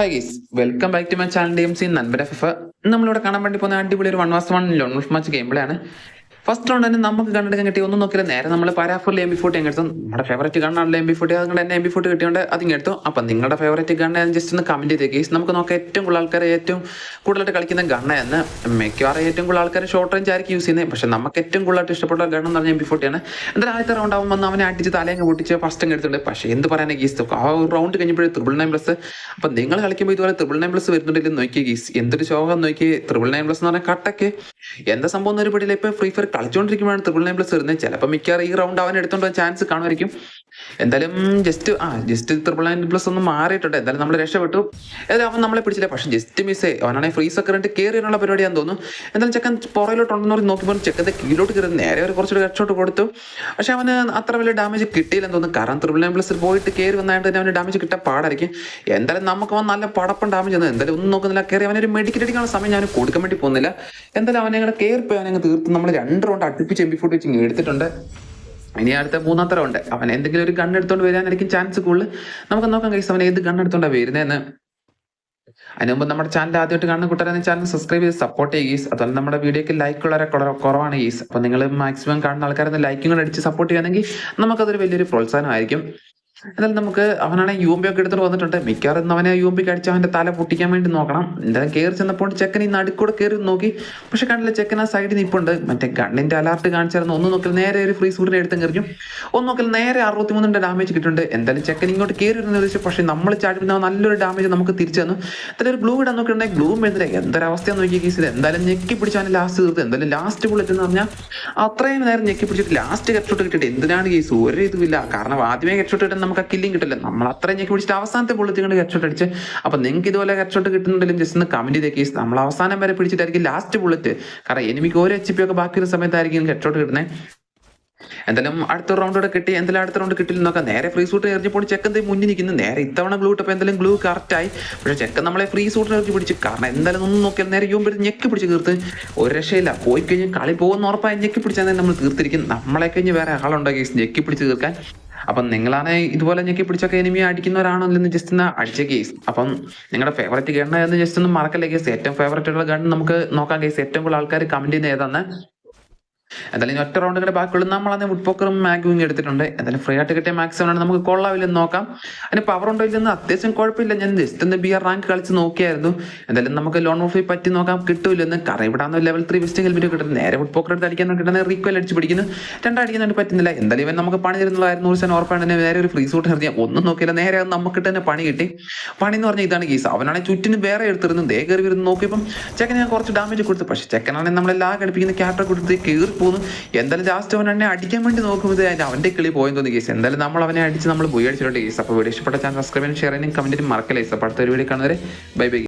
Hi guys welcome back to my channel D M C നൻബൻ F F നമ്മളിവിടെ കാണാൻ വേണ്ടി പോകുന്ന അടിപൊളി ഒരു one versus one lone match game play ആണ്. ഫസ്റ്റ് റൗണ്ട് തന്നെ നമുക്ക് കണ്ടെടുക്കാൻ കിട്ടി. ഒന്നും നോക്കില്ല നേരെ നമ്മൾ പാരാഫോറിൽ എം ബി ഫോർട്ടി എടുത്തു നമ്മുടെ ഫേവറേറ്റ് ഗണ്ണാണല്ലോ എം ബി ഫോർട്ടി അതുകൊണ്ട് തന്നെ എം ബി ഫോർട്ടി കിട്ടിയോണ്ട് അതിങ്ങ് എടുത്തു അപ്പം നിങ്ങളുടെ ഫേവറേറ്റ് ഗണ്ണ ജസ്റ്റ് ഒന്ന് കമന്റ് ചെയ്തേ ഗീസ് നമുക്ക് നോക്കാം ഏറ്റവും കൂടുതൽ ആൾക്കാർ ഏറ്റവും കൂടുതലായിട്ട് കളിക്കുന്ന ഗണ്ണ എന്ന് മിക്കവാറും ഏറ്റവും കൂടുതൽ ആൾക്കാർ ഷോർട്ട് റേഞ്ച് ആയിരിക്കും യൂസ് ചെയ്യുന്നത് പക്ഷേ നമുക്ക് ഏറ്റവും കൂടുതലായിട്ട് ഇഷ്ടപ്പെട്ട ഗണ്ണം എന്ന് പറഞ്ഞാൽ എം ബി ഫോർട്ടിയാണ് എന്തായാലും ആദ്യത്തെ റൗണ്ട് ആകുമ്പോൾ വന്ന് അവനെ അടിച്ച് തലയങ്ങ് പൊട്ടിച്ച് ഫസ്റ്റ് അങ്ങ് എടുത്തിട്ടുണ്ട്. പക്ഷേ എന്ത് പറയാനാ ഗീസ് ആ റൗണ്ട് കഴിഞ്ഞപ്പോഴേ ത്രിബിൾ നയൻ പ്ലസ് അപ്പം നിങ്ങൾ കളിക്കുമ്പോൾ ഇതുപോലെ ത്രിബിൾ നയൻ പ്ലസ് വരുന്നുണ്ടെങ്കിൽ നോക്കിയ ഗീസ് എന്തൊരു ശോകം നോക്കി ത്രിബിൾ നയൻ പ്ലസ് എന്ന് പറഞ്ഞാൽ കട്ടക്ക്. എന്താ സംഭവം എന്നൊരു പിടിയിൽ ഇപ്പോൾ ഫ്രീ ഫയർ കളിച്ചുകൊണ്ടിരിക്കുമ്പോഴാണ് ട്രിപ്പിൾ നയൻ പ്ലസ് വരുന്നത്. ചിലപ്പോൾ മിക്കവാറും ഈ റൗണ്ട് അവൻ എടുത്തോണ്ട് ചാൻസ് കാണുമായിരിക്കും. എന്തായാലും ജസ്റ്റ് ആ ജസ്റ്റ് ത്രിബിൾ നയൻ പ്ലസ് ഒന്ന് മാറിയിട്ടുണ്ട്. എന്തായാലും നമ്മൾ രക്ഷപ്പെട്ടു. ഏതായാലും അവൻ നമ്മളെ പിടിച്ചില്ല. പക്ഷെ ജസ്റ്റ് മിസ് അവനാണെങ്കിൽ ഫ്രീസ് ഒക്കെ കയറി കയറിയുള്ള പരിപാടിയാന്ന് തോന്നുന്നു. എന്തായാലും ചെക്കൻ പുറയിലോട്ടുണ്ടെന്ന് പറഞ്ഞ് നോക്കിയപ്പോൾ ചെക്കന്റെ കീഴിലോട്ട് കയറി നേരെ ഒരു കുറച്ചുകൂടി ഹെഡ്ഷോട്ട് കൊടുത്തു. പക്ഷെ അവന് അത്ര വലിയ ഡാമേജ് കിട്ടിയില്ലെന്ന് തോന്നുന്നു. കാരണം ത്രിബിൾ നയൻ പ്ലസ് പോയിട്ട് കയറി വന്നായിട്ട് തന്നെ അവന് ഡാമേജ് കിട്ടാൻ പാടായിരിക്കും. എന്തായാലും നമുക്ക് അവൻ നല്ല പടപ്പം ഡാമേജ് തന്നെ. എന്തായാലും ഒന്നും നോക്കുന്നില്ല. കയറി അവനൊരു മെഡിക്കൽ അടിക്കാനുള്ള സമയം ഞാൻ കൊടുക്കാൻ വേണ്ടി പോകുന്നില്ല. എന്തായാലും അവനെ അങ്ങനെ കയറി അവനെ തീർത്ത്. നമ്മൾ രണ്ട് റൗണ്ട് അടുപ്പിച്ച് എം ബി ഫോർട്ടി വെച്ച് എടുത്തിട്ടുണ്ട്. ഇനി അടുത്ത മൂന്നാമത്തെ റൗണ്ട് അവൻ എന്തെങ്കിലും ഒരു ഗൺ എടുത്തോണ്ട് വരാനായിരിക്കും ചാൻസ് കൂടുതൽ. നമുക്ക് നോക്കാം കൈസ് അവൻ ഏത് ഗൺ എടുത്തോണ്ട് വരുന്നതെന്ന് അതിന് മുമ്പ് നമ്മുടെ ചാനൽ ആദ്യമായിട്ട് കാണുന്ന കൂട്ടുകാരെ ചാനൽ സബ്സ്ക്രൈബ് ചെയ്ത് സപ്പോർട്ട് ചെയ്യുകയും അതുപോലെ നമ്മുടെ വീഡിയോക്ക് ലൈക്ക് ഉള്ളവരെ കുറ- കുറവാണ് ഈസ് അപ്പോൾ നിങ്ങൾ മാക്സിമം കാണുന്ന ആൾക്കാരെ ലൈക്കും അടിച്ച് സപ്പോർട്ട് ചെയ്യുകയാണെങ്കിൽ നമുക്കതൊരു വലിയൊരു പ്രോത്സാഹനമായിരിക്കും. എന്നാലും നമുക്ക് അവനാണെ യു എം പി ഒക്കെ എടുത്തിട്ട് വന്നിട്ടുണ്ട്. മിക്കവാറും ഇന്ന് അവനെ യു എം പിക്ക് അടിച്ച് അവന്റെ തല പൊട്ടിക്കാൻ വേണ്ടി നോക്കണം. എന്തായാലും കയറി ചെന്നപ്പോൾ ചെക്കൻ ഈ നടുക്കൂടെ കയറി നോക്കി. പക്ഷെ കണ്ടില്ല ചെക്കൻ ആ സൈഡിൽ നിൽപ്പുണ്ട് മറ്റേ ഗണ്ണിന്റെ അലർട്ട് കാണിച്ചായിരുന്നു. ഒന്ന് നോക്കൽ നേരെ ഒരു ഫ്രീ സൂറിനെ എടുത്തും എറിഞ്ഞു. ഒന്ന് നോക്കൽ നേരെ അറുപത്തിമൂന്നിന്റെ ഡാമേജ് കിട്ടുന്നുണ്ട് എന്തായാലും ചെക്കൻ ഇങ്ങോട്ട് കയറി വരുന്ന വെച്ചാൽ പക്ഷെ നമ്മൾ ചാടിപ്പിന്ന നല്ലൊരു ഡാമേജ് നമുക്ക് തിരിച്ചു തന്നു. എന്തായാലും ഒരു ഗ്ലൂ ഇടാൻ നോക്കിയിട്ടുണ്ടെങ്കിൽ ഗ്ലൂ എന്തൊരു എന്തൊരവസ്ഥയാന്ന് നോക്കിയ കേസിൽ എന്തായാലും ഞെക്കി പിടിച്ചാണ് ലാസ്റ്റ് തീർത്ത്. എന്തായാലും ലാസ്റ്റ് ബുള്ളറ്റ് എന്ന് പറഞ്ഞാൽ അത്രയും നേരം ഞെക്കി പിടിച്ചിട്ട് ലാസ്റ്റ് കെട്ടിട്ട് കിട്ടിയിട്ട് എന്തിനാണ് കേസ് ഒരു ഇതുമില്ല. കാരണം ആദ്യമേ ഹെഡ്ഷോട്ട് കിട്ടാൻ നമുക്ക് ആ കില്ലിങ് കിട്ടില്ല. നമ്മൾ അത്രയും ഞെക്കി പിടിച്ചിട്ട് അവസാനത്തെ ബുള്ളറ്റ് കൊണ്ട് ഹെഡ്ഷോട്ട് അടിച്ച്. അപ്പൊ നിങ്ങൾക്ക് ഇതുപോലെ ഹെഡ്ഷോട്ട് കിട്ടുന്നുണ്ടെങ്കിലും ജസ്റ്റ് ഒന്ന് കമന്റ് ചെയ്തേ കേസ് നമ്മൾ അവസാനം വരെ പിടിച്ചിട്ടായിരിക്കും ലാസ്റ്റ് ബുള്ളറ്റ് കാരണം എനിമിക്ക് ഒരു എച്ച് പി ഒക്കെ ബാക്കിയുള്ള സമയത്തായിരിക്കും ഹെഡ്ഷോട്ട് കിട്ടുന്നത് എന്തായാലും അടുത്ത റൗണ്ട് കൂടെ കിട്ടി. എന്തായാലും അടുത്ത റൗണ്ട് കിട്ടില്ല നോക്കാം. നേരെ ഫ്രീ സൂട്ട് എറിഞ്ഞപ്പോൾ ചെക്കൻ ദേ മുന്നിൽ നിൽക്കുന്നു. നേരെ ഇത്തവണ ഗ്ലൂ ഇട്ടപ്പോൾ എന്തായാലും ഗ്ലൂ കറക്റ്റ് ആയി. പക്ഷെ ചെക്കൻ നമ്മളെ ഫ്രീ സൂട്ട് എറിഞ്ഞ് പിടിച്ച്. കാരണം എന്തായാലും ഒന്നും നോക്കിയാൽ നേരെ യുമ്പോൾ ഞെക്കി പിടിച്ച് തീർത്ത്. ഒരു രക്ഷയില്ല. പോയി കഴിഞ്ഞ് കളി പോകുന്ന ഉറപ്പായി ഞെക്കി പിടിച്ചാൽ നമ്മൾ തീർത്തിരിക്കും. നമ്മളെ കഴിഞ്ഞ് വേറെ ആളുണ്ടോ കേസ് ഞെക്കി പിടിച്ച് തീർക്കാൻ. അപ്പം നിങ്ങളാണ് ഇതുപോലെ ഞെക്കി പിടിച്ചൊക്കെ എനിമി അടിക്കുന്നവരാണല്ലോ ജസ്റ്റ് ഒന്ന് അടിച്ച കേസ് അപ്പം നിങ്ങളുടെ ഫേവറേറ്റ് ഗണ്ണ എന്ന് ജസ്റ്റ് ഒന്ന് മറക്കല്ലേ കേസ് ഏറ്റവും ഫേവറേറ്റ് ഉള്ള ഗൺ നമുക്ക് നോക്കാം കേസ് ഏറ്റവും കൂടുതൽ ആൾക്കാർ കമന്റ് ചെയ്യുന്ന ഏതാന്ന്? എന്തായാലും ഒറ്റ റൗണ്ട് കൂടെ ബാക്കിയുള്ളൂ. നമ്മളന്ന് വുഡ് പോക്കറും മാഗും എടുത്തിട്ടുണ്ട്. എന്തായാലും ഫ്രീ ആയിട്ട് കിട്ടിയ മാക്സിമം ആണ്. നമുക്ക് കൊള്ളാവില്ലെന്ന് നോക്കാം. അതിന് പവർ ഉണ്ടോ ഇല്ലെന്ന് അത്യാവശ്യം കുഴപ്പമില്ല. ഞാൻ ജസ്റ്റ് ഒന്ന് ബി ആർ റാങ്ക് കളിച്ച് നോക്കിയായിരുന്നു. എന്തായാലും നമുക്ക് ലോൺ ഓഫ് പറ്റി നോക്കാം. കിട്ടൂലെന്ന് കാരണം ഇവിടെ ലെവൽ ത്രീ വെസ്റ്റ് ഹെൽമെറ്റ് കിട്ടുന്നത് നേരെ വുഡ് പോക്കർ എടുത്ത് അടിക്കാൻ കിട്ടുന്നത് റീക്വൽ അടിച്ച് പിടിക്കുന്നു. രണ്ടടിക്കാനായിട്ട് പറ്റുന്നില്ല. എന്തായാലും ഇവൻ നമുക്ക് പണി തരുന്നതായിരുന്നു നൂറ് ശതമാനം ഉറപ്പാണ്. നേരെ ഒരു ഫ്രീ സൂട്ട് എറിഞ്ഞാൽ ഒന്നും നോക്കിയില്ല. നേരെ നമുക്ക് തന്നെ പണി കിട്ടി. പണി എന്ന് പറഞ്ഞാൽ ഇതാണ് കേസ് അവനാണെങ്കിൽ ചുറ്റിന് വേറെ എടുത്തിരുന്നു. ദേ കയറി വരുന്നു. നോക്കിയപ്പം ചെക്കൻ ഞാൻ കുറച്ച് ഡാമേജ് കൊടുത്തു. പക്ഷേ ചെക്കനാണെങ്കിൽ നമ്മളെല്ലാം ഘടിപ്പിക്കുന്ന ക്യാരക്ടർ കൊടുത്ത് കയറി പോകുന്നു എന്തായാലും ലാസ്റ്റ് അവൻ എന്നെ അടിക്കാൻ വേണ്ടി നോക്കുമ്പോൾ അതിന്റെ അവന്റെ കിളി പോയെന്ന് തോന്നി കേസ്. എന്തായാലും നമ്മൾ അവനെ അടിച്ച് നമ്മൾ പോയി അടിച്ചിട്ടുണ്ട് കേസ്. അപ്പോൾ വീഡിയോ ഇഷ്ടപ്പെട്ട ചാനൽ സബ്സ്ക്രൈബ് ചെയ്യാൻ ഷെയർ ചെയ്യാനും കമന്റിനും മറക്കല്ലേ കേസ് അപ്പോൾ വീഡിയോ കാണുന്നവരെ ബൈ ബൈ